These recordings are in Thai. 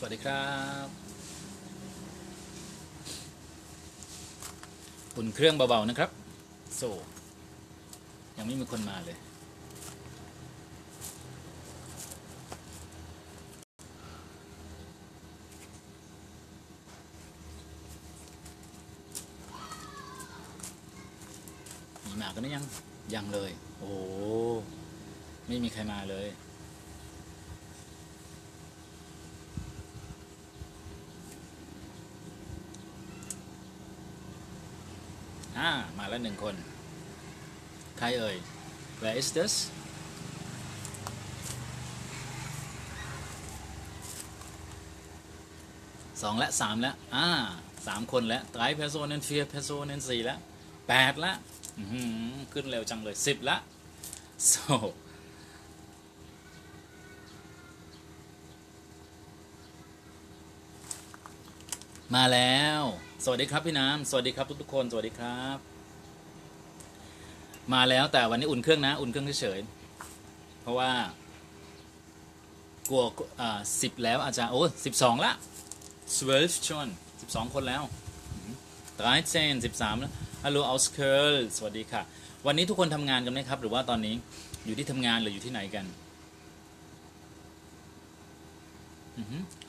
สวัสดีครับ อุ่นเครื่องเบาๆนะครับ โซ ยังไม่มีคนมาเลย มีมากันหรือยัง ยังเลย โอ้ ไม่มีใครมาเลย อ่า มาแล้ว หนึ่งคน ใครเอ่ย Where is this สองและสามแล้ว อ่าสามคนแล้วไตรเพโซนนเฟียเพโซนนสี่แล้วแปดแล้วขึ้นเร็วจังเลยสิบละ so มาแล้ว สวัสดีครับพี่น้ำ สวัสดีครับทุกๆคน สวัสดีครับ มาแล้วแต่วันนี้อุ่นเครื่องนะ อุ่นเครื่องเฉยเพราะว่า กลัวอ่าสิบแล้วอาจจะโอ้สิบสองละสเวลชนสิบสองคนแล้วตรายเซนสิบสามแล้วฮัลโหลอัลสเคิลสวัสดีค่ะ วันนี้ทุกคนทำงานกันไหมครับ หรือว่าตอนนี้อยู่ที่ทำงานหรืออยู่ที่ไหนกัน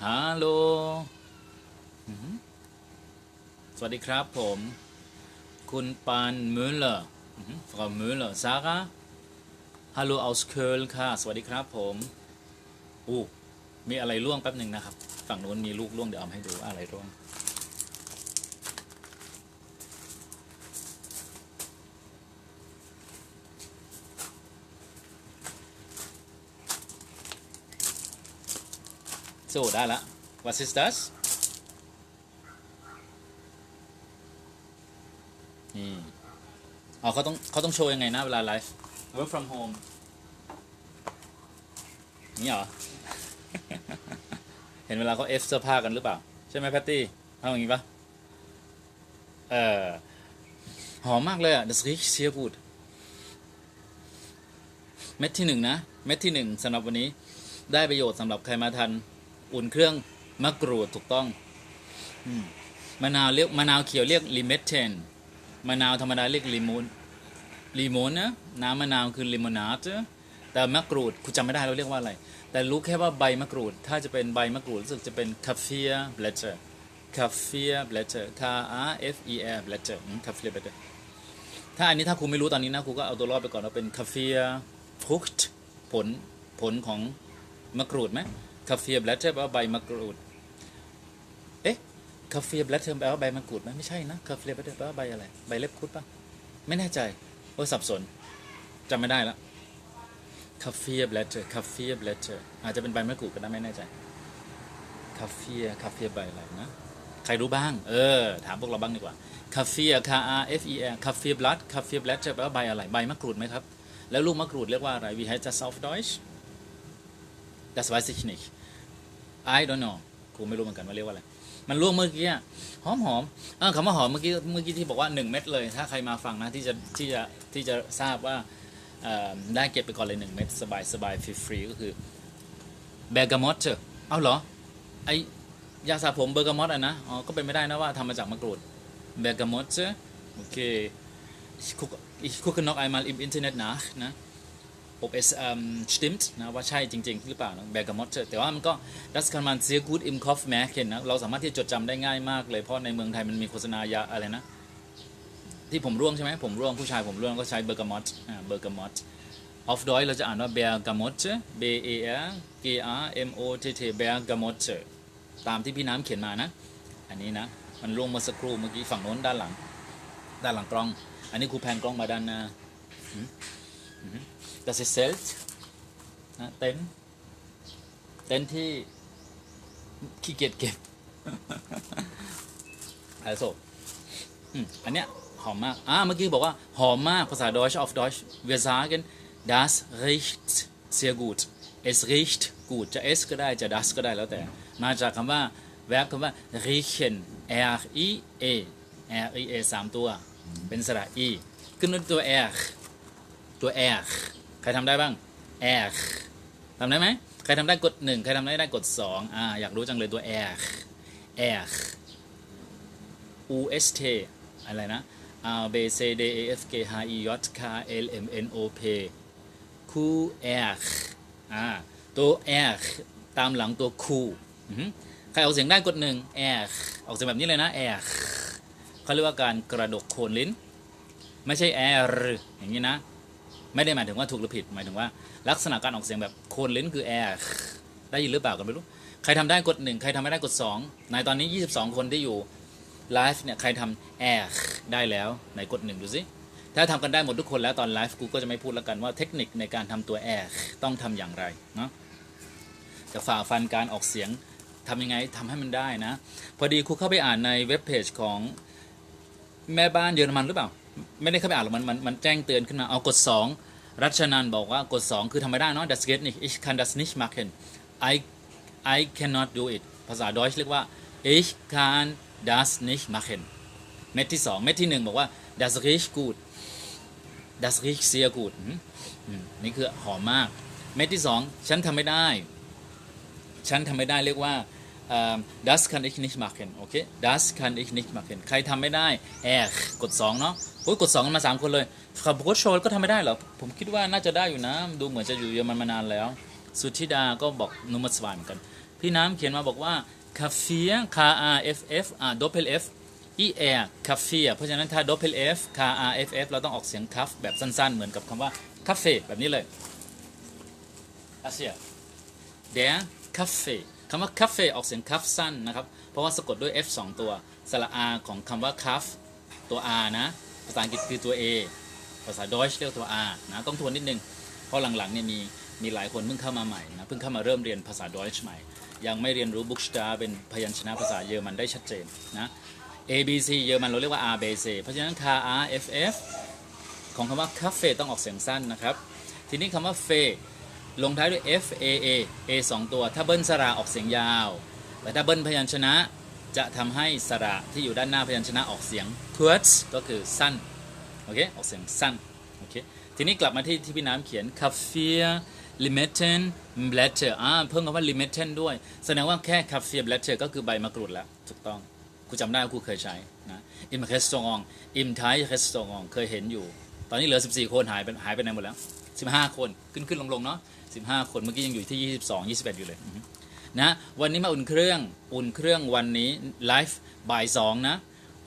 ฮัลโหลสวัสดีครับผม คุณปานมูลเลอร์ ฟราวมูลเลอร์ซาร่าฮัลโหลอัลสเคิร์ลค่ะ สวัสดีครับผมอู้มีอะไรร่วงแป๊บหนึ่งนะครับ ฝั่งนู้นมีลูกร่วงเดี๋ยวเอาให้ดูว่าอะไรร่วง So ได้ละ What is this นี่ อ๋อเขาต้องเขาต้องโชว์ยังไงนะเวลาไลฟ์ Work from home นี่เหรอ เห็นเวลาเขาเอฟเสื้อผ้ากันหรือเปล่า ใช่ไหมแพตตี้ทำอย่างนี้ปะเออหอมมากเลยอะ das riecht sehr gut เม็ดที่หนึ่งนะ เม็ดที่หนึ่งสำหรับวันนี้ ได้ประโยชน์สำหรับใครมาทัน อุ่นเครื่องมะกรูดถูกต้องอืมมะนาวเรียกมะนาวเขียวเรียกลิเมตเทน มะนาวธรรมดาเรียกลิมอนลิมอนนะน้ำมะนาวคือลิมอนาตแต่มะกรูดคุณจำไม่ได้เราเรียกว่าอะไร แต่รู้แค่ว่าใบมะกรูด ถ้าจะเป็นใบมะกรูดรู้สึกจะเป็นคาเฟียเบลเตอร์คาเฟียเบลเตอร์ K R F E R เบลเตอร์คาเฟียเบลเตอร์ถ้าอันนี้ถ้าคุณไม่รู้ตอนนี้นะคุณก็เอาตัวรอดไปก่อนว่าเป็นคาเฟียฟรุตผลผลของมะกรูดไหมคาเฟียแบลเทอร์แปลว่าใบมะกรูด คาเฟียแบลเทอร์แปลว่าใบมะกรูดไหมไม่ใช่นะคาเฟียแบลเทอร์แปลว่าใบอะไรใบเล็บคุดปะไม่แน่ใจโอ้สับสนจำไม่ได้ละคาเฟียแบลเทอร์คาเฟียแบลเทอร์อาจจะเป็นใบมะกรูดก็ได้ไม่แน่ใจคาเฟียคาเฟียใบอะไรนะ ใครรู้บ้าง เออ ถามพวกเราบ้างดีกว่าคาเฟีย K R F E R คาเฟียบลัดคาเฟียแบลเทอร์แปลว่าใบอะไรใบมะกรูดไหมครับแล้วลูกมะกรูดเรียกว่าอะไร We heißt das auf Deutsch Das weiß ich nicht I don't know กูไม่รู้เหมือนกันว่าเรียกว่าอะไร มันร่วงเมื่อกี้หอมหอมอคำว่าหอมเมื่อกี้เมื่อกี้ที่บอกว่า 1 เม็ดเลย ถ้าใครมาฟังนะที่จะที่จะที่จะทราบว่าได้เก็บไปก่อนเลย 1 เม็ดสบายสบายฟรีๆก็คือเบร์กามอตเจอเอาเหรอไอยาสระผมเบอร์กามอตอะนะอ๋อก็เป็นไม่ได้นะว่าทำมาจากมะกรูดเบร์กามอตเจอโอเค ich gucke ich gucke noch einmal im Internet nach นะ es ähm, stimmt นะว่าใช่จริง ๆ หรือเปล่าแบกามอตแต่ว่ามันก็ das kann man sehr gut im Kopf merken นะเราสามารถที่จะจดจำได้ง่ายมากเลย เพราะในเมืองไทยมันมีโฆษณายาอะไรนะ ที่ผมร่วงใช่ไหมผมร่วงผู้ชายผมร่วงก็ใช้เบอร์กามอตอ่าเบอร์กามอต auf Deutsch เราจะอ่านว่าเบร์กามอต B A R G R M O T T เบร์กามอตตามที่พี่น้ำเขียนมานะ อันนี้นะ มันร่วงเมื่อสักครู่เมื่อกี้ฝั่งโน้นด้านหลัง ด้านหลังกล้อง อันนี้ครูแพนกล้องมาด้านหน้า Das ist Zelt นะเต็นท์เต็นท์ที่ขี้เกียจเก็บ also อืมอันเนี้ยหอมมาก อ่า เมื่อกี้บอกว่า หอมมาก ภาษา Deutsch auf Deutsch wir sagen das riecht sehr gut es riecht gut จะ es ก็ได้ จะ das ก็ได้แล้วแต่ มาจากคำว่า verb คำว่า riechen r i e r i e สามตัว เป็นสระ e ขึ้นด้วยตัว r ตัว r ใครทำได้บ้าง r ทำได้ไหมใครทำได้กดหนึ่งใครทำได้ได้กดสองอ่าอยากรู้จังเลยตัว air air u s t อะไรนะ r b c d e f g h i j k l m n o p คูแอร์อ่าตัวแอร์ตามหลังตัวคูใครออกเสียงได้กดหนึ่งแอร์ออกเสียงแบบนี้เลยนะแอร์เขาเรียกว่าการกระดกโคนลิ้น ไม่ใช่แอร์อย่างนี้นะ ไม่ได้หมายถึงว่าถูกหรือผิดหมายถึงว่า ลักษณะการออกเสียงแบบโคนลิ้นคือแอร์ได้ยินหรือเปล่ากันไม่รู้ใครทำได้กดหนึ่งใครทำไม่ได้กดสองในตอนนี้ 22 คนที่อยู่ไลฟ์เนี่ยใครทำแอร์ได้แล้วไหนกดหนึ่งดูสิถ้าทำกันได้หมดทุกคนแล้วตอนไลฟ์กูก็จะไม่พูดแล้วกันว่าเทคนิคในการทำตัวแอร์ต้องทำอย่างไรเนาะจะฝ่าฟันการออกเสียงทำยังไงทำให้มันได้นะ พอดีครูเข้าไปอ่านในเว็บเพจของแม่บ้านเยอรมันหรือเปล่าไม่ได้เข้าไปอ่านหรอกมันมันมันแจ้งเตือนขึ้นมา เอากด2รัชนันบอกว่ากด2คือทำไม่ได้เนาะ das geht nicht ich kann das nicht machen I I cannot do it ภาษาดอยช์เรียกว่า ich kann das nicht machen เม็ดที่ 2 เม็ดที่ 1 บอกว่า das riecht gut das riecht sehr gut นี่คือหอมมาก เม็ดที่ 2 ฉันทำไม่ได้ ฉันทำไม่ได้เรียกว่า das kann ich nicht machen โอเค das kann ich nicht machen ใครทำไม่ได้ er กด2เนาะโอ้ยกด2กันมา 3 คนเลยขับรถโชว์ก็ทำไม่ได้เหรอ ผมคิดว่าน่าจะได้อยู่นะ ดูเหมือนจะอยู่เยอรมันมานานแล้ว สุธิดาก็บอกนุมัสวานเหมือนกัน พี่น้ำเขียนมาบอกว่าคาเฟีย K R F F อ่า doppel F E R คาเฟียเพราะฉะนั้นถ้า doppel F K R F F เราต้องออกเสียงคัฟแบบสั้นๆ เหมือนกับคำว่าคาเฟ่แบบนี้เลยอาเซีย der Kaffee คำว่า Kaffee ออกเสียงคัฟสั้นนะครับ เพราะว่าสะกดด้วย F 2 ตัวสระ R ของคำว่าคัฟตัว R นะ ภาษาอังกฤษคือตัว A ภาษาดอยช์เรียกตัว R นะต้องทวนนิดนึง เพราะหลังๆเนี่ยมีมีหลายคนเพิ่งเข้ามาใหม่นะเพิ่งเข้ามาเริ่มเรียนภาษาดอยช์ใหม่ ยังไม่เรียนรู้บุกสตาเป็นพยัญชนะภาษาเยอรมันได้ชัดเจนนะ A B C เยอรมันเราเรียกว่า R B C เพราะฉะนั้น K R F F ของคำว่า cafe ต้องออกเสียงสั้นนะครับ ทีนี้คำว่าเฟ ลงท้ายด้วย F A A A สองตัว ถ้าเบิ้ลสระออกเสียงยาว แต่ถ้าเบิ้ลพยัญชนะจะทำให้สระที่อยู่ด้านหน้าพยัญชนะออกเสียง kurz ก็คือสั้น โอเค ออกเสียงสั้น โอเค ทีนี้กลับมาที่ที่พี่น้ำเขียน Kaffee l i m i t e n Blätter อ่า เพิ่มคำว่า l i m i t e n ด้วย แสดงว่าแค่ Kaffee Blätter ก็คือใบมะกรูดแล้ว ถูกต้องกูจำได้ว่ากูเคยใช้นะ Im Restaurant Im Thai Restaurant เคยเห็นอยู่ ตอนนี้เหลือ 14 คนหายไปหายไปไหนหมดแล้ว 15 คน ขึ้นขึ้นลงลงเนาะ 15 คนเมื่อกี้ยังอยู่ที่ 22 21 อยู่เลยนะวันนี้มาอุ่นเครื่องอุ่นเครื่องวันนี้ไลฟ์บ่ายสองนะ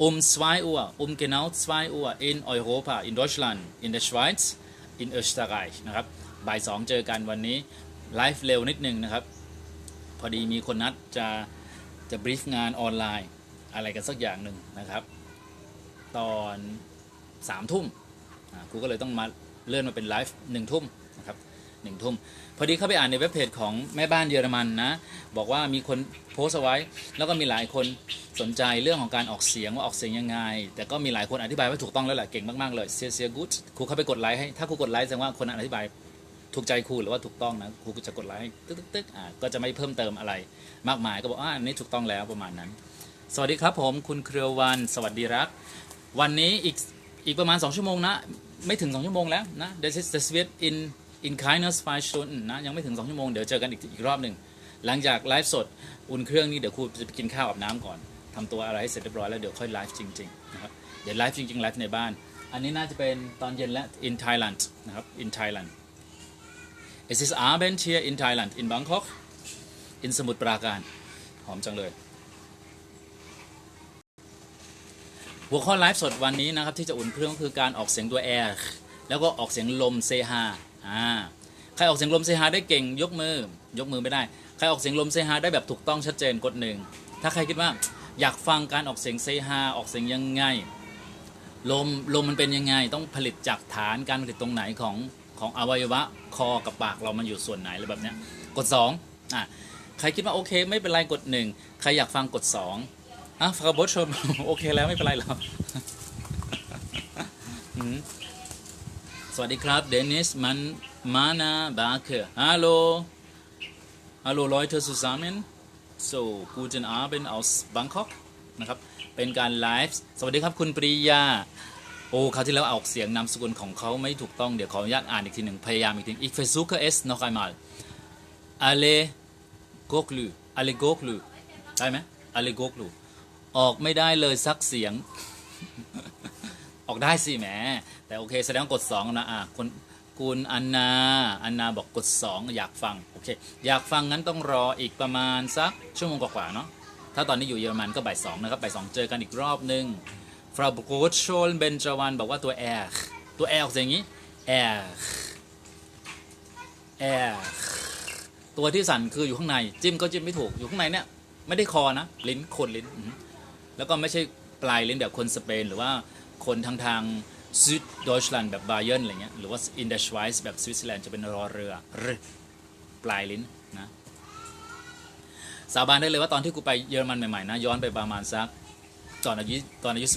um 2 Uhr um genau 2 Uhr in Europa in Deutschland in der Schweiz in Österreich นะครับบ่ายสองเจอกันวันนี้ไลฟ์เร็วนิดนึงนะครับ พอดีมีคนนัดจะจะบรีฟงานออนไลน์ อะไรกันสักอย่างหนึ่งนะครับ ตอนสามทุ่มอ่าครูก็เลยต้องมาเลื่อนมาเป็นไลฟ์หนึ่งทุ่ม หนึ่งทุ่มพอดีเข้าไปอ่านในเว็บเพจของแม่บ้านเยอรมันนะ บอกว่ามีคนโพสต์เอาไว้ แล้วก็มีหลายคนสนใจเรื่องของการออกเสียงว่าออกเสียงยังไง แต่ก็มีหลายคนอธิบายว่าถูกต้องแล้วแหละเก่งมากๆเลยเซียเซียกูดครูเข้าไปกดไลค์ให้ถ้าครูกดไลค์แสดงว่าคนนั้นอธิบายถูกใจครูหรือว่าถูกต้องนะครูจะกดไลค์ตึ๊กตึ๊กตึ๊กอ่าก็จะไม่เพิ่มเติมอะไร มากมายก็บอกอ่าอันนี้ถูกต้องแล้วประมาณนั้น สวัสดีครับผมคุณเครือวัน สวัสดีรัก วันนี้อีกอีกประมาณ 2 ชั่วโมงนะ ไม่ถึง 2 ชั่วโมงแล้วนะ Das ist das wird in in keine zwei Stunden นะยังไม่ถึง 2 ชั่วโมง เดี๋ยวเจอกันอีกอีกรอบหนึ่ง หลังจากไลฟ์สด อุ่นเครื่องนี้เดี๋ยวครูจะไปกินข้าวอาบน้ำก่อนทำตัวอะไรให้เสร็จเรียบร้อยแล้วเดี๋ยวค่อยไลฟ์จริงๆนะครับเดี๋ยวไลฟ์จริงๆไลฟ์ในบ้าน อันนี้น่าจะเป็นตอนเย็นแล้ว in Thailand นะครับ in Thailand Es ist Abend hier in Thailand in Bangkok in สมุทรปราการหอมจังเลย หัวข้อไลฟ์สดวันนี้นะครับที่จะอุ่นเครื่องก็คือการออกเสียงตัว air แล้วก็ออกเสียงลมเซฮา อ่าใครออกเสียงลมเซฮาได้เก่งยกมือยกมือไม่ได้ ใครออกเสียงลมเซฮาได้แบบถูกต้องชัดเจนกดหนึ่งถ้าใครคิดว่าอยากฟังการออกเสียงเซฮาออกเสียงยังไงลมลมมันเป็นยังไงต้องผลิตจากฐานการผลิตตรงไหนของของอวัยวะคอกับปากเรามันอยู่ส่วนไหนอะไรแบบเนี้ยกดสองอะใครคิดว่าโอเค ไม่เป็นไรกดหนึ่งใครอยากฟังกดสองอะฟังบทชมโอเคแล้วไม่เป็นไรหรอก สวัสดีครับเดนิสมันมานาบาเคอร์ฮัลโหลฮัลโหล Leute zusammen so guten Abend aus Bangkok นะครับ เป็นการไลฟ์สวัสดีครับคุณปริยา โอ้คราวที่แล้วออกเสียงนามสกุลของเขาไม่ถูกต้อง เดี๋ยวขออนุญาตอ่านอีกทีหนึ่ง พยายามอีกที Ich versuche es noch einmal อะไรโกกลูอะไรโกกลูได้ไหมอะไรโกกลูออกไม่ได้เลยสักเสียง ออกได้สิแหมแต่โอเคแสดงกด 2 นะอะคนคุณอันนาอันนาบอกกด 2 อยากฟังโอเคอยากฟังงั้นต้องรออีกประมาณสักชั่วโมงกว่าๆเนาะถ้าตอนนี้อยู่เยอรมันก็บ่ายสองนะครับบ่ายสองเจอกันอีกรอบหนึ่งฟราบโกชโชลเบนจาวันบอกว่าตัวแอร์ตัวแอร์ออกเสียงอย่างนี้แอร์แอร์ตัวที่สั่นคืออยู่ข้างใน จิ้มก็จิ้มไม่ถูกอยู่ข้างในเนี่ยไม่ได้คอนะ ลิ้นคนลิ้น แล้วก็ไม่ใช่ปลายลิ้นแบบคนสเปนหรือว่า คนทางทางซูดดอยชลันแบบบาเยนอะไรเงี้ยหรือว่าอินเดชไวส์แบบสวิตเซอร์แลนด์จะเป็นรอเรือรปลายลิ้นนะสาบานได้เลยว่าตอนที่กูไปเยอรมันใหม่ๆนะย้อนไปประมาณสักตอนอายุตอนอายุ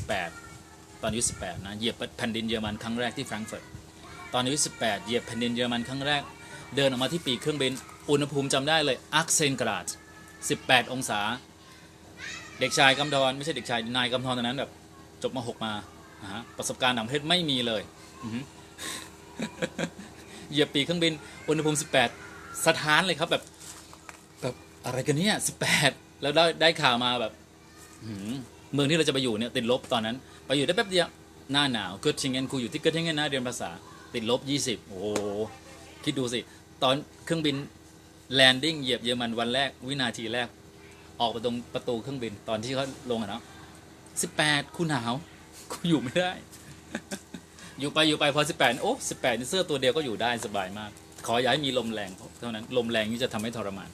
18 ตอนอายุ18นะเหยียบแผ่นดินเยอรมันครั้งแรกที่แฟรงก์เฟิร์ตตอนอายุ18เหยียบแผ่นดินเยอรมันครั้งแรก เดินออกมาที่ปีกเครื่องบินอุณหภูมิจำได้เลยอักเซนกราด18 องศา เด็กชายกำธรไม่ใช่เด็กชายนายกำธรตอนนั้นแบบจบมา6มา ประสบการณ์ต่างประเทศไม่มีเลยเหยียบปีเครื่องบินอุณหภูมิ 18 สถานเลยครับแบบแบบอะไรกันเนี่ยสิบแปดแล้วได้ได้ข่าวมาแบบเมืองที่เราจะไปอยู่เนี่ยติดลบตอนนั้น ไปอยู่ได้แป๊บเดียวหน้าหนาวเกิดชิงเงินครูอยู่ที่เกิดชิงเงินนะเรียนภาษาติดลบยี่สิบโอ้โหคิดดูสิ ตอนเครื่องบินแลนดิ้งเหยียบเยอรมันวันแรกวินาทีแรก ออกไปตรงประตูเครื่องบินตอนที่เขาลงอะเนาะสิบแปดคุณหนาว กูอยู่ไม่ได้ อยู่ไปอยู่ไปพอสิบแปดโอ้สิบแปดเสื้อตัวเดียวก็อยู่ได้สบายมาก ขออย่าให้มีลมแรงเท่านั้น ลมแรงนี่จะทำให้ทรมาน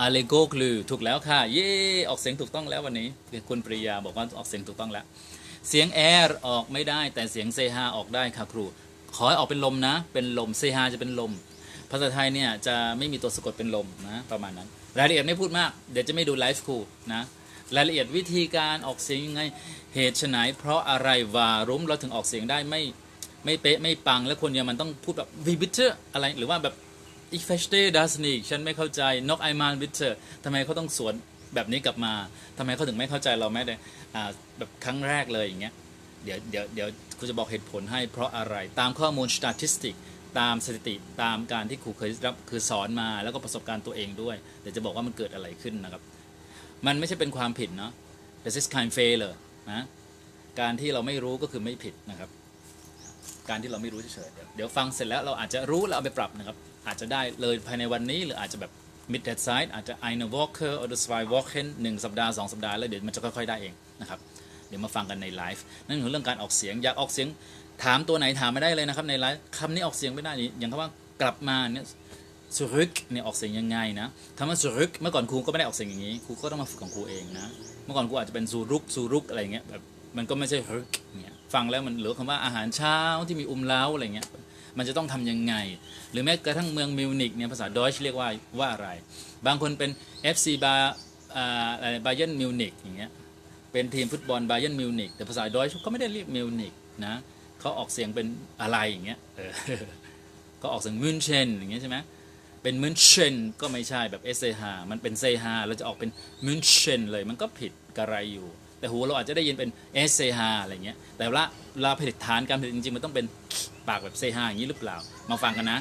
อาเลโกกลือถูกแล้วค่ะ เย่ออกเสียงถูกต้องแล้ววันนี้คุณปริยาบอกว่าออกเสียงถูกต้องแล้ว เสียงแอร์ออกไม่ได้แต่เสียงเซฮาออกได้ค่ะครู ขอให้ออกเป็นลมนะ เป็นลมเซฮาจะเป็นลม ภาษาไทยเนี่ยจะไม่มีตัวสะกดเป็นลมนะประมาณนั้น รายละเอียดไม่พูดมาก เดี๋ยวจะไม่ดูไลฟ์ครูนะ รายละเอียดวิธีการออกเสียงยังไงเหตุไฉนเพราะอะไรวารุมเราถึงออกเสียงได้ไม่ไม่เป๊ะไม่ปังและคนเนี่ยมันต้องพูดแบบวีบิเตอร์อะไรหรือว่าแบบอีเฟสเตดัสนิกฉันไม่เข้าใจนกไอมานวิเตอร์ทำไมเขาต้องสวนแบบนี้กลับมาทำไมเขาถึงไม่เข้าใจเราแม้แต่แบบครั้งแรกเลยอย่างเงี้ยเดี๋ยวเดี๋ยวเดี๋ยวครูจะบอกเหตุผลให้เพราะอะไรตามข้อมูลสถิติตามสถิติตามการที่ครูเคยรับคือสอนมาแล้วก็ประสบการณ์ตัวเองด้วยเดี๋ยวจะบอกว่ามันเกิดอะไรขึ้นนะครับ มันไม่ใช่เป็นความผิดเนาะ this is kind failure นะการที่เราไม่รู้ก็คือไม่ผิดนะครับ การที่เราไม่รู้เฉยๆเดี๋ยวฟังเสร็จแล้วเราอาจจะรู้แล้วเอาไปปรับนะครับ อาจจะได้เลยภายในวันนี้หรืออาจจะแบบ mid d ead side อาจจะ eine Woche oder zwei Wochen หนึ่งสัปดาห์สองสัปดาห์แล้วเดี๋ยวมันจะค่อยๆได้เองนะครับเดี๋ยวมาฟังกันในไลฟ์นั่นคือเรื่องการออกเสียงอยากออกเสียงถามตัวไหนถามไม่ได้เลยนะครับในไลฟ์คำนี้ออกเสียงไม่ได้อย่างคำว่ากลับมาเนี่ย zurück เนี่ยออกเสียงยังไงนะคำว่า zurück เมื่อก่อนครูก็ไม่ได้ออกเสียงอย่างนี้ครูก็ต้องมาฝึกของครูเองนะเมื่อก่อนครูอาจจะเป็น zurück zurück อะไรเงี้ยแบบมันก็ไม่ใช่ rück เนี่ยฟังแล้วมันเหลือคำว่าอาหารเช้าที่มีอุมเล้าอะไรเงี้ยมันจะต้องทำยังไง หรือแม้กระทั่งเมืองมิวนิกเนี่ยภาษาดอยช์เรียกว่าว่าอะไร บางคนเป็น FC บาอ่าอะไรบาเยนมิวนิกอย่างเงี้ยเป็นทีมฟุตบอลบาเยนมิวนิกแต่ภาษาดอยช์เขาไม่ได้เรียกมิวนิกนะเขาออกเสียงเป็นอะไรอย่างเงี้ยเออก็ออกเสียงมินเชนอย่างเงี้ยใช่ไหม เป็นมินเชนก็ไม่ใช่แบบเอสเซฮามันเป็นเซฮาเราจะออกเป็นมินเชนเลยมันก็ผิดกระไรอยู่ แต่หูเราอาจจะได้ยินเป็นเอสเซฮาอะไรเงี้ยแต่ว่าเราผลิตฐานการผลิตจริงๆ มันต้องเป็นปากแบบเซฮาอย่างนี้หรือเปล่า มาฟังกันนะ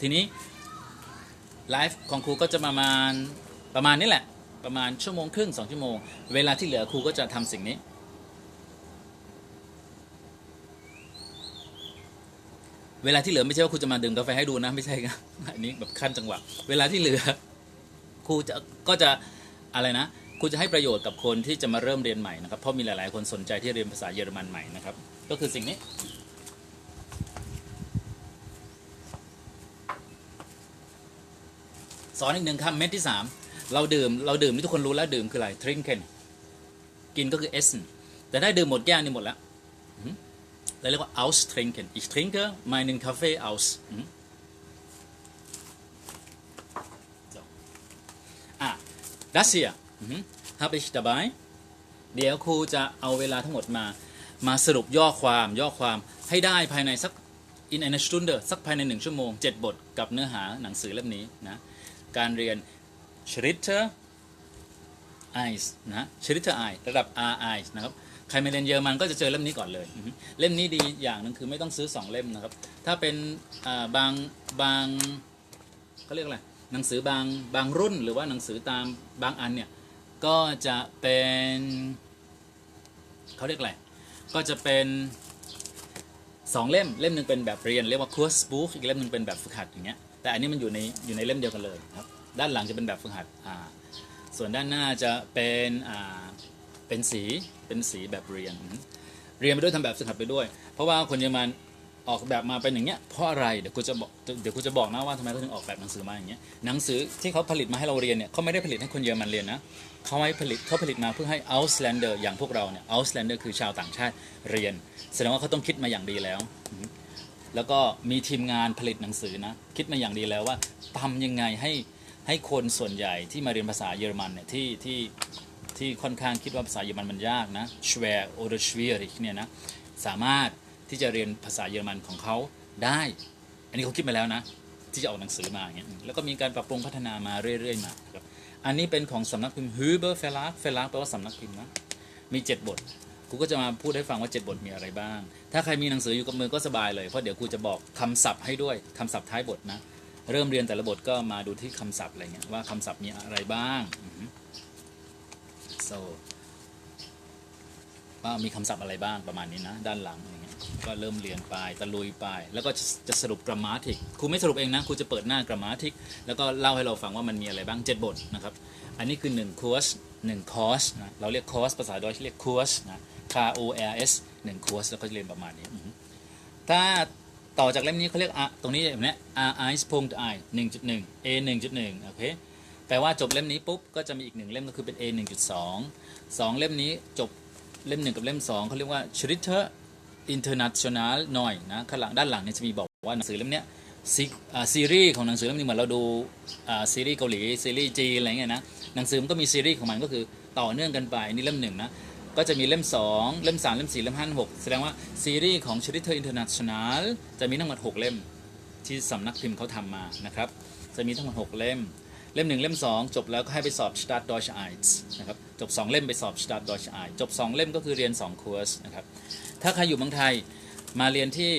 ทีนี้ไลฟ์ของครูก็จะประมาณประมาณนี้แหละ ประมาณชั่วโมงครึ่งสองชั่วโมง เวลาที่เหลือครูก็จะทำสิ่งนี้ เวลาที่เหลือไม่ใช่ว่าครูจะมาดื่มกาแฟให้ดูนะไม่ใช่ครับอันนี้แบบขั้นจังหวะ เวลาที่เหลือครูจะก็จะอะไรนะครูจะให้ประโยชน์กับคนที่จะมาเริ่มเรียนใหม่นะครับเพราะมีหลาย ๆ คนสนใจที่เรียนภาษาเยอรมันใหม่นะครับ ก็คือสิ่งนี้สอนอีกหนึ่งคำเม็ดที่สามเราดื่มเราดื่มที่ทุกคนรู้แล้วดื่มคืออะไร trinken กินก็คือ essen แต่ได้ดื่มหมดแก้วนี่หมดแล้ว เราเรียกว่า austrinken ich trinke meinen Kaffee aus อืม so. ah das hier habe ich dabei เดี๋ยวครูจะเอาเวลาทั้งหมดมา มาสรุปย่อความย่อความให้ได้ภายในสัก in eine Stunde สักภายในหนึ่งชั่วโมง 7 บทกับเนื้อหาหนังสือเล่มนี้นะการเรียน Schritte Eis นะ Schritte I ระดับ R I นะครับ ใครมาเรียนเยอรมันก็จะเจอเล่มนี้ก่อนเลย เล่มนี้ดีอย่างหนึ่งคือไม่ต้องซื้อ 2 เล่มนะครับ ถ้าเป็นบางบางเขาเรียกอะไรหนังสือบางบางรุ่นหรือว่าหนังสือตามบางอันเนี่ยก็จะเป็นเขาเรียกอะไรก็จะเป็นสองเล่มเล่มหนึ่งเป็นแบบเรียนเรียกว่า course book อีกเล่มหนึ่งเป็นแบบฝึกหัดอย่างเงี้ยแต่อันนี้มันอยู่ในอยู่ในเล่มเดียวกันเลยครับด้านหลังจะเป็นแบบฝึกหัดอ่าส่วนด้านหน้าจะเป็นอ่า เป็นสีเป็นสีแบบเรียน เรียนไปด้วยทำแบบฝึกหัดไปด้วย เพราะว่าคนเยอรมันออกแบบมาเป็นอย่างเงี้ยเพราะอะไรเดี๋ยวกูจะบอกเดี๋ยวกูจะบอกนะว่าทำไมเขาถึงออกแบบหนังสือมาอย่างเงี้ยหนังสือที่เขาผลิตมาให้เราเรียนเนี่ยเขาไม่ได้ผลิตให้คนเยอรมันเรียนนะเขาให้ผลิตเขาผลิตมาเพื่อให้ Auslander อย่างพวกเราเนี่ย Auslander คือชาวต่างชาติเรียน แสดงว่าเขาต้องคิดมาอย่างดีแล้ว แล้วก็มีทีมงานผลิตหนังสือนะคิดมาอย่างดีแล้วว่าทำยังไงให้ให้คนส่วนใหญ่ที่มาเรียนภาษาเยอรมันเนี่ยที่ที่ ที่ค่อนข้างคิดว่าภาษาเยอรมันมันยากนะ schwer oder schwierig เนี่ยนะสามารถที่จะเรียนภาษาเยอรมันของเขาได้ อันนี้เขาคิดมาแล้วนะ ที่จะออกหนังสือมาอย่างเงี้ยแล้วก็มีการปรับปรุงพัฒนามาเรื่อยๆมาครับอันนี้เป็นของสำนักพิมพ์ Huber Verlag Verlag แปลว่าสำนักพิมพ์นะมี 7 บทกูก็จะมาพูดให้ฟังว่า 7 บทมีอะไรบ้าง ถ้าใครมีหนังสืออยู่กับมือก็สบายเลยเพราะเดี๋ยวกูจะบอกคำศัพท์ให้ด้วยคำศัพท์ท้ายบทนะ เริ่มเรียนแต่ละบทก็มาดูที่คำศัพท์อะไรเงี้ยว่าคำศัพท์มีอะไรบ้าง so ว่ามีคำศัพท์อะไรบ้างประมาณนี้นะ ด้านหลังอะไรเงี้ยก็เริ่มเรียนไปตะลุยไป แล้วก็จะสรุปกรามาติกครูไม่สรุปเองนะครูจะเปิดหน้ากรามาติกแล้วก็เล่าให้เราฟังว่ามันมีอะไรบ้าง 7 บทนะครับ อันนี้คือ1 course 1 course นะเราเรียก course ภาษาดอยเรียก course นะ K O R S 1 course แล้วก็จะเรียนประมาณนี้ ถ้าต่อจากเล่มนี้เขาเรียกอะตรงนี้แบบนี้ R I S punct I 1.1 A 1.1โอเค แปลว่าจบเล่มนี้ปุ๊บก็จะมีอีกหนึ่งเล่มก็คือเป็น A 1.2สองเล่มนี้จบเล่มหนึ่งกับเล่มสองเขาเรียกว่า Schritte International หน่อยนะข้างหลังด้านหลังเนี่ยจะมีบอกว่าหนังสือเล่มเนี้ยซีอ่าซีรีส์ของหนังสือเล่มนี้เหมือนเราดูซีรีส์เกาหลีซีรีส์จีนอะไรเงี้ยนะหนังสือมันก็มีซีรีส์ของมันก็คือต่อเนื่องกันไปนี่เล่มหนึ่งนะก็จะมีเล่ม 2 เล่ม 3 เล่ม 4 เล่ม5เล่ม6แสดงว่าซีรีส์ของ Schritte International จะมีทั้งหมด 6 เล่มที่สำนักพิมพ์เขาทำมานะครับ จะมีทั้งหมด 6 เล่ม เล่มหนึ่งเล่ม2จบแล้วก็ให้ไปสอบ Start Deutsch 1นะครับจบ 2 เล่มไปสอบ Start Deutsch 1จบ 2 เล่มก็คือเรียน 2 คอร์สนะครับถ้าใครอยู่เมืองไทยมาเรียนที่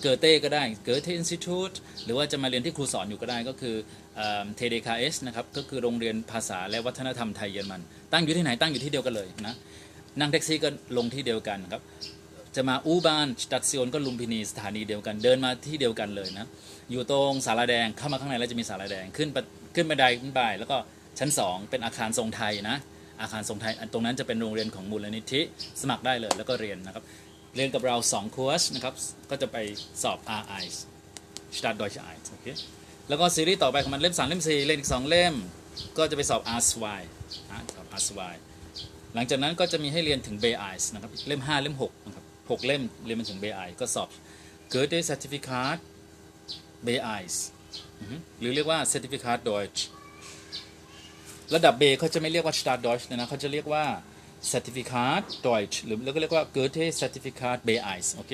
เกอเต้ก็ได้เกอเต้อินสติทูตหรือว่าจะมาเรียนที่ครูสอนอยู่ก็ได้ก็คือเทเดคาเอสนะครับก็คือโรงเรียนภาษาและวัฒนธรรมไทยเยอรมัน ตั้งอยู่ที่ไหนตั้งอยู่ที่เดียวกันเลยนะนั่งแท็กซี่ก็ลงที่เดียวกันครับจะมาอูบานสตัดซิโอนก็ลุมพินีสถานีเดียวกัน เดินมาที่เดียวกันเลยนะอยู่ตรงศาลาแดงเข้ามาข้างในแล้วจะมีศาลาแดงขึ้นไป ขึ้นบันไดขึ้นไปแล้วก็ชั้น 2 เป็นอาคารทรงไทยนะ อาคารทรงไทยตรงนั้นจะเป็นโรงเรียนของมูลนิธิสมัครได้เลยแล้วก็เรียนนะครับ เรียนกับเรา2คอร์สนะครับ ก็จะไปสอบ RI Start Deutsch 1โอเคแล้วก็ซีรีส์ต่อไปของมันเล่ม3เล่ม4เล่นอีก2เล่ม ก็จะไปสอบ r s y นะสอบ r s y หลังจากนั้นก็จะมีให้เรียนถึง b i นะครับเล่ม 5 เล่ม6นะครับ6เล่มเรียนมาถึง b i ก็สอบ Goethe Certificat b i อือฮึ หรือเรียกว่า Certificat Deutsch ระดับ B เขาจะไม่เรียกว่า Start Deutsch เลยนะเขาจะเรียกว่า Certificat Deutsch หรือแล้วก็เรียกว่า Goethe Certificat B1 โอเค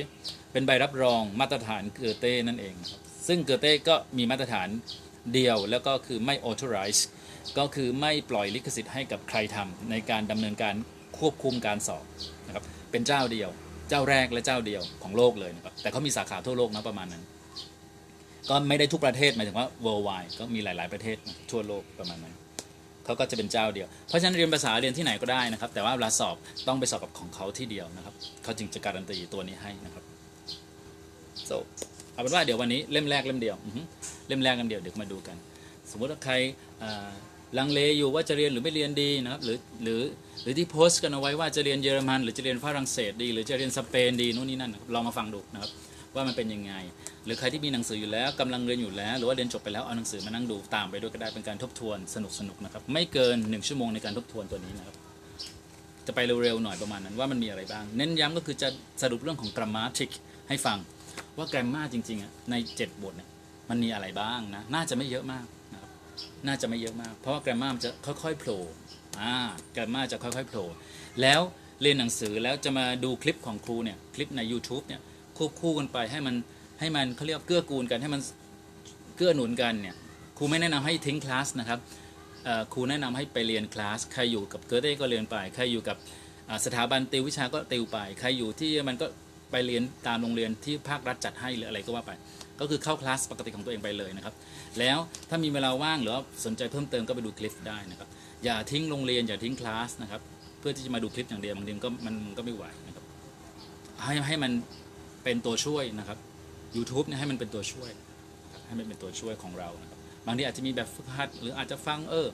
เป็นใบรับรองมาตรฐานเกอเต้นั่นเองครับซึ่งเกอเต้ก็มีมาตรฐานเดียวแล้วก็คือไม่ authorize ก็คือไม่ปล่อยลิขสิทธิ์ให้กับใครทำในการดำเนินการควบคุมการสอบนะครับเป็นเจ้าเดียว เจ้าแรกและเจ้าเดียวของโลกเลยนะครับแต่เขามีสาขาทั่วโลกนะประมาณนั้น ก็ไม่ได้ทุกประเทศหมายถึงว่า worldwide ก็มีหลาย ๆ ประเทศทั่วโลกประมาณนั้นเขาก็จะเป็นเจ้าเดียว เพราะฉะนั้นเรียนภาษาเรียนที่ไหนก็ได้นะครับ แต่ว่าเวลาสอบต้องไปสอบกับของเขาที่เดียวนะครับเขาจึงจะการันตีตัวนี้ให้นะครับ so เอาเป็นว่าเดี๋ยววันนี้เล่มแรกเล่มเดียวเล่มแรกเล่มเดียวเดี๋ยวมาดูกัน สมมติว่าใครลังเลอยู่ว่าจะเรียนหรือไม่เรียนดีนะครับหรือหรือหรือที่โพสต์กันเอาไว้ว่าจะเรียนเยอรมัน หรือจะเรียนฝรั่งเศสดี หรือจะเรียนสเปนดีนู่นนี่นั่นลองมาฟังดูนะครับว่ามันเป็นยังไง หรือใครที่มีหนังสืออยู่แล้วกำลังเรียนอยู่แล้ว หรือว่าเรียนจบไปแล้วเอาหนังสือมานั่งดูตามไปด้วยก็ได้เป็นการทบทวนสนุกสนุกๆนะครับไม่เกิน 1 ชั่วโมงในการทบทวนตัวนี้นะครับจะไปเร็วๆหน่อยประมาณนั้นว่ามันมีอะไรบ้าง เน้นย้ำก็คือจะสรุปเรื่องของ grammatic ให้ฟังว่า grammar จริงๆอะใน 7 บทเนี่ยมันมีอะไรบ้างนะน่าจะไม่เยอะมากนะครับน่าจะไม่เยอะมาก เพราะว่า grammar มันจะค่อยๆโผล่อ่า grammar จะค่อยๆโผล่แล้วเรียนหนังสือแล้วจะมาดูคลิปของครูเนี่ยคลิปใน YouTube เนี่ยควบคู่กันไปให้มัน ให้มันเขาเรียกเกื้อกูลกันให้มันเกื้อหนุนกันเนี่ยครูไม่แนะนำให้ทิ้งคลาสนะครับครูแนะนำให้ไปเรียนคลาสใครอยู่กับเกอเต้ก็เรียนไปใครอยู่กับสถาบันติววิชาก็ติวไปใครอยู่ที่มันก็ไปเรียนตามโรงเรียนที่ภาครัฐจัดให้หรืออะไรก็ว่าไป ก็คือเข้าคลาสปกติของตัวเองไปเลยนะครับ แล้วถ้ามีเวลาว่างหรือว่าสนใจเพิ่มเติมก็ไปดูคลิปได้นะครับ อย่าทิ้งโรงเรียนอย่าทิ้งคลาสนะครับ เพื่อที่จะมาดูคลิปอย่างเดียวบางทีมันก็มันก็ไม่ไหวนะครับ ให้ให้มันเป็นตัวช่วยนะครับ YouTube เนี่ยให้มันเป็นตัวช่วย ให้มันเป็นตัวช่วยของเรานะครับบางทีอาจจะมีแบบฝึกหัด หรืออาจจะฟังเออ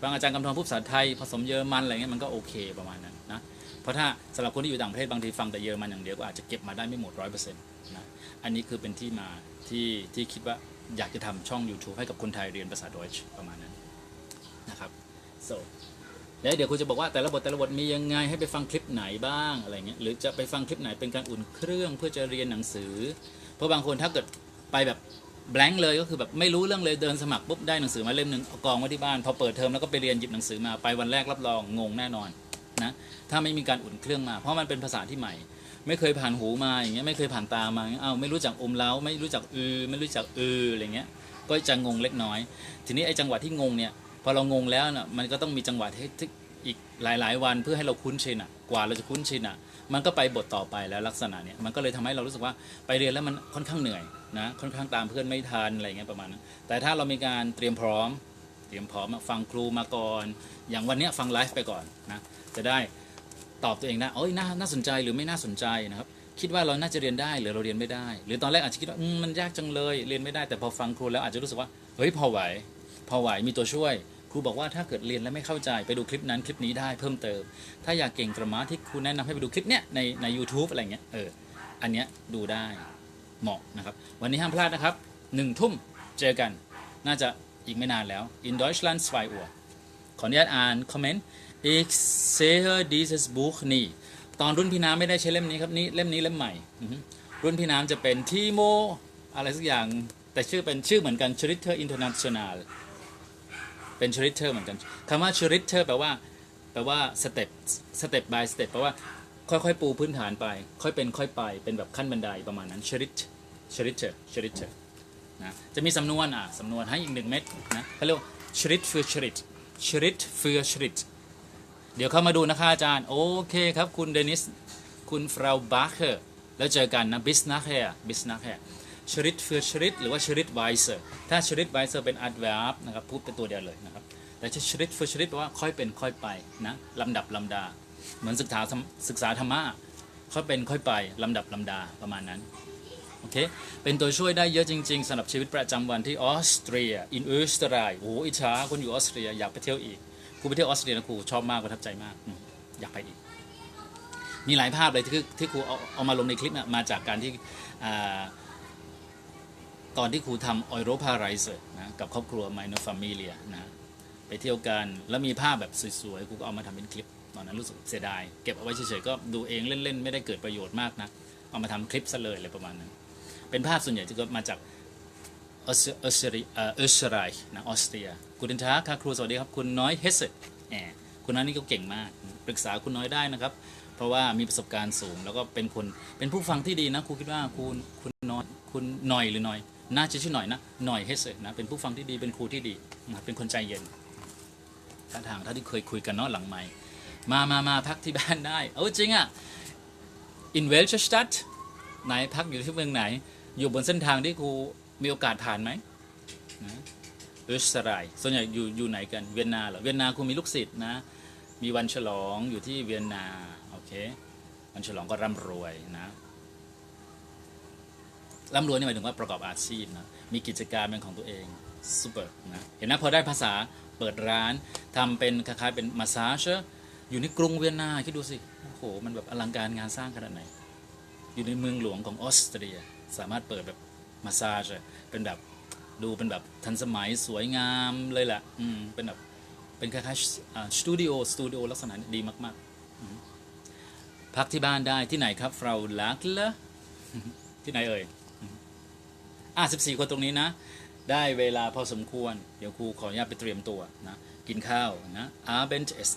ฟังอาจารย์กำธรพูดภาษาไทยผสมเยอรมันอะไรเงี้ยมันก็โอเคประมาณนั้นนะเพราะถ้าสำหรับคนที่อยู่ต่างประเทศบางทีฟังแต่เยอรมันอย่างเดียวก็อาจจะเก็บมาได้ไม่หมดร้อยเปอร์เซ็นต์นะอันนี้คือเป็นที่มาที่ที่คิดว่าอยากจะทำช่อง YouTube ให้กับคนไทยเรียนภาษาดอยช์ประมาณนั้นนะครับ so แล้วเดี๋ยวคุณจะบอกว่าแต่ละบทแต่ละบทมียังไงให้ไปฟังคลิปไหนบ้างอะไรเงี้ยหรือจะไปฟังคลิปไหนเป็นการอุ่นเครื่องเพื่อจะเรียนหนังสือ เพราะบางคนถ้าเกิดไปแบบ blank เลยก็คือแบบไม่รู้เรื่องเลยเดินสมัครปุ๊บได้หนังสือมาเล่มหนึ่งเอากองไว้ที่บ้านพอเปิดเทอมแล้วก็ไปเรียนหยิบหนังสือมาไปวันแรกรับรองงงแน่นอนนะถ้าไม่มีการอุ่นเครื่องมา เพราะมันเป็นภาษาที่ใหม่ ไม่เคยผ่านหูมาอย่างเงี้ยไม่เคยผ่านตามาอย่างเงี้ยอ้าวไม่รู้จักอมเล้าไม่รู้จักอือไม่รู้จักอืออะไรเงี้ยก็จะงงเล็กน้อย ทีนี้ไอ้จังหวะที่งงเนี่ยพอเรางงแล้วน่ะมันก็ต้องมีจังหวะที่ที่อีกหลาย ๆ วันเพื่อให้เราคุ้นชินอะกว่าเราจะคุ้นชินอะ มันก็ไปบทต่อไปแล้วลักษณะเนี่ยมันก็เลยทำให้เรารู้สึกว่าไปเรียนแล้วมันค่อนข้างเหนื่อยนะค่อนข้างตามเพื่อนไม่ทันอะไรเงี้ยประมาณนั้นแต่ถ้าเรามีการเตรียมพร้อม เตรียมพร้อมฟังครูมาก่อน อย่างวันเนี้ยฟังไลฟ์ไปก่อนนะจะได้ตอบตัวเองได้เอ้ยน่าน่าสนใจหรือไม่น่าสนใจนะครับคิดว่าเราน่าจะเรียนได้หรือเราเรียนไม่ได้ หรือตอนแรกอาจจะคิดว่ามันยากจังเลยเรียนไม่ได้แต่พอฟังครูแล้วอาจจะรู้สึกว่าเฮ้ยพอไหวพอไหวมีตัวช่วย ครูบอกว่าถ้าเกิดเรียนแล้วไม่เข้าใจไปดูคลิปนั้นคลิปนี้ได้เพิ่มเติม ถ้าอยากเก่งกระมาที่ครูแนะนำให้ไปดูคลิปเนี้ยในใน u t u b e อะไรเงี้ยเอออันเนี้ยดูได้เหมาะนะครับ วันนี้ห้ามพลาดนะครับหนึ่งทุ่มเจอกันน่าจะอีกไม่นานแล้ว in Deutschland 2 Uhr ขออนุญาตอ่านคอมเมนต์ ich sehe dieses Buch nie ตอนรุ่นพี่น้ำไม่ได้ใช้เล่มนี้ครับนี่เล่มนี้เล่มใหม่รุ่นพี่น้ำจะเป็นทีโมอะไรสักอย่างแต่ชื่อเป็นชื่อเหมือนกันชริเทอร์อินเตอร์เนชั่นแนล เป็นชริเทอร์เหมือนกันคำว่าชริเทอร์แปลว่าแปลว่าสเต็ปสเต็ป by สเต็ปแปลว่าค่อยๆ ปูพื้นฐานไป ค่อยเป็นค่อยไป เป็นแบบขั้นบันไดประมาณนั้นชริตชริเทอร์ชริเทอร์นะจะมีสำนวนอะสำนวนให้อีกหนึ่งเม็ดนะเขาเรียกว่าชริตฟือชริตชริตฟือชริตเดี๋ยวเข้ามาดูนะคะอาจารย์ โอเคครับ คุณเดนิส คุณฟราวบาร์เ e อร์แล้วเจอกันนะบิสนักแฮบิสนักแฮ ชริตฟือชริตหรือว่าชริตไวเซอร์ถ้าชริตไวเซอร์เป็น adverb นะครับพูดเป็นตัวเดียวเลยนะครับแต่ชริตฟือชริตแปลว่าค่อยเป็นค่อยไปนะลำดับลำดา เหมือนศึกษาศึกษาธรรมะค่อยเป็นค่อยไปลำดับลำดาประมาณนั้นโอเคเป็นตัวช่วยได้เยอะจริง ๆสำหรับชีวิตประจำวันที่ออสเตรียอินออสเตรียโอ้อิจฉาคนอยู่ออสเตรียอยากไปเที่ยวอีกครูไปเที่ยวออสเตรียนะครูชอบมากประทับใจมากอยากไปอีกมีหลายภาพเลยที่ที่ครูเอาเอามาลงในคลิปนะมาจากการที่อ่า ตอนที่ครูทำอ u โรพาไรเซอร์นะกับครอบครัว m i n o r Familia นะไปเที่ยวกันแล้วมีภาพแบบสวยๆครูก็เอามาทำเป็นคลิป ตอนนั้นรู้สึกเสียดาย เก็บเอาไว้เฉยๆก็ดูเองเล่นๆ ไม่ได้เกิดประโยชน์มากนะเอามาทำคลิปซะเลยอะไรประมาณนั้นเป็นภาพส่วนใหญ่ที่กิดมาจากออสเออเตรีเออเออสไรนะออสเตรียคุณดินทาค่ะครูสวัสดีครับคุณน้อยเฮสเซตแหมคุณน้อยนี่ก็เก่งมากปรึกษาคุณน้อยได้นะครับ เพราะว่ามีประสบการณ์สูงแล้วก็เป็นคนเป็นผู้ฟังที่ดีนะครูคิดว่าคุณคุณน้อยคุณหน่อยหรือหน่อย น่าจะชื่อหน่อยนะหน่อยเฮสเซนะเป็นผู้ฟังที่ดีเป็นครูที่ดีนะเป็นคนใจเย็นท่าทางเท่าที่เคยคุยกันเนาะหลังไม่มามามาพักที่บ้านได้ เอาจริงอะ in welcher Stadt ไหนพักอยู่ที่เมืองไหน อยู่บนเส้นทางที่ครูมีโอกาสผ่านไหมออสไตรส่วนใหญ่อยู่อยู่ไหนกันเวียนนาเหรอเวียนนาครูมีลูกศิษย์นะ มีวันฉลองอยู่ที่เวียนนาโอเควันฉลองก็ร่ำรวยนะ ร่ำรวยนี่หมายถึงว่าประกอบอาชีพนะมีกิจการเป็นของตัวเองซูเปอร์นะเห็นนะพอได้ภาษาเปิดร้านทำเป็นคล้ายๆเป็นมาสซาจอยู่ในกรุงเวียนนาคิดดูสิโอ้โหมันแบบอลังการงานสร้างขนาดไหน อยู่ในเมืองหลวงของออสเตรีย สามารถเปิดแบบมาสซาจเป็นแบบดูเป็นแบบทันสมัยสวยงามเลยแหละอืมเป็นแบบเป็นคล้ายๆสตูดิโอสตูดิโอลักษณะดีมากๆพักที่บ้านได้ที่ไหนครับฟราลักเลที่ไหนเอ่ย อะสิบสี่คนตรงนี้นะ ได้เวลาพอสมควร เดี๋ยวครูขออนุญาตไปเตรียมตัวนะ กินข้าวนะอาเบนเอส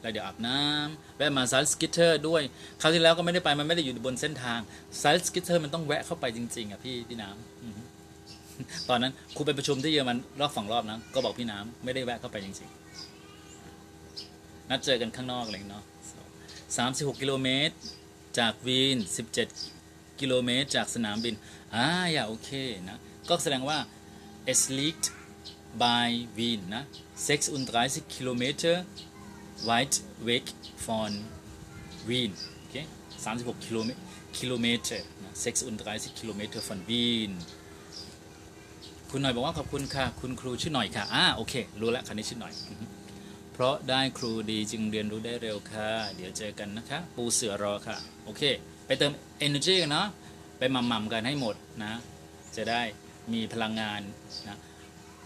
แล้วเดี๋ยวอาบน้ำแวะมาซัลสกิเตอร์ด้วย คราวที่แล้วก็ไม่ได้ไป มันไม่ได้อยู่บนเส้นทางซัลสกิเตอร์มันต้องแวะเข้าไปจริง ๆอะพี่พี่น้ำตอนนั้นครูไปประชุมที่เยอรมันรอบสองรอบนะก็บอกพี่น้ำไม่ได้แวะเข้าไปจริงๆ นัดเจอกันข้างนอกอะไรเนาะสามสิบหกกิโลเมตร จากวีนสิบเจ็ด กิโลเมตรจากสนามบินอ่าอย่าโอเคนะก็แสดงว่า es liegt bei Wien นะ36 Kilometer weit weg von Wien โอเค36 Kilometer Kilometer นะ36 Kilometer von Wien คุณหน่อยบอกว่าขอบคุณค่ะ คุณครูชื่อหน่อยค่ะอ่าโอเค รู้แล้วคันนี้ชื่อหน่อย เพราะได้ครูดีจึงเรียนรู้ได้เร็วค่ะ เดี๋ยวเจอกันนะคะ ปูเสือรอค่ะ โอเค ไปเติม energy กันเนาะไปหม่ำๆกันให้หมดนะ จะได้มีพลังงานนะ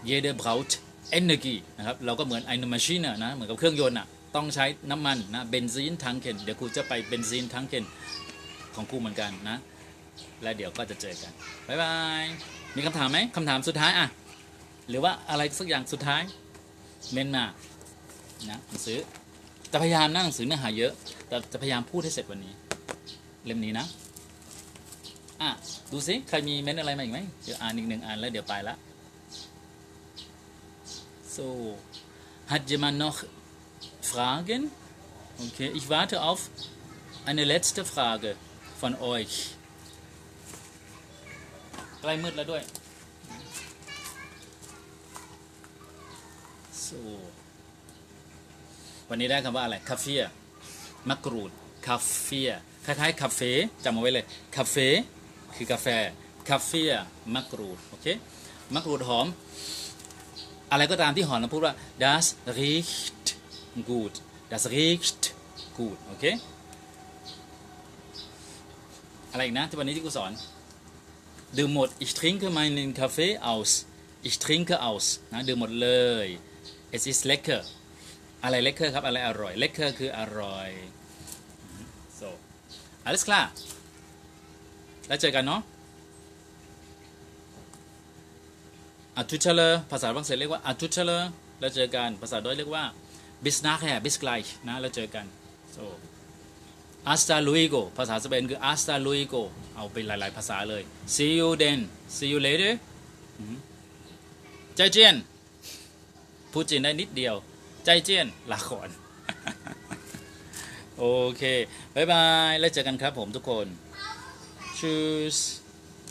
jeder braucht Energie นะครับเราก็เหมือน eine Maschine นะเหมือนกับเครื่องยนต์อะต้องใช้น้ำมันนะเบนซินทังเคนเดี๋ยวครูจะไปเบนซินทังเคนของครูเหมือนกันนะ และเดี๋ยวก็จะเจอกันบ๊ายบายมีคำถามไหมคำถามสุดท้ายอะหรือว่าอะไรสักอย่างสุดท้ายเมนมานะหนังสือจะพยายามนะหนังสือเนื้อหาเยอะ แต่จะพยายามพูดให้เสร็จวันนี้ เล่มนี้นะอะดูสิใครมีเม้นอะไรมาอีกไหมเดี๋ยวอ่านอีกหนึ่งอ่านแล้วเดี๋ยวไปละ so hat jemand noch Fragen okay ich warte auf eine letzte Frage von euch ใกล้มืดแล้วด้วย so วันนี้ได้คำว่าอะไรคาเฟ่มะกรูดคาเฟ่ คล้ายๆคาเฟ่จำเอาไว้เลยคาเฟ่คือกาแฟคาเฟ่มะกรูดโอเคมะกรูดหอม อะไรก็ตามที่หอมเราพูดว่า das riecht gut das riecht gut โอเคอะไรอีกนะที่วันนี้ที่กูสอนดื่มหมด ich trinke meinen Kaffee aus ich trinke aus นะดื่มหมดเลย es ist lecker อะไร lecker ครับ อะไรอร่อย lecker คืออร่อย alles klar แล้วเจอกันเนาะอัตุชเลภาษาฝรั่งเศสเรียกว่าอัตุชเลแล้วเจอกัน ภาษาดอยเรียกว่าบิสนาแค่บิสไกลนะแล้วเจอกัน so hasta luego ภาษาสเปนคือ hasta luego เอาไปหลาย ๆ ภาษาเลย see you then see you later ใจเจียนพูดจีนได้นิดเดียว ใจเจียนลาก่อน โอเคบายบาย แล้วเจอกันครับผมทุกคน choose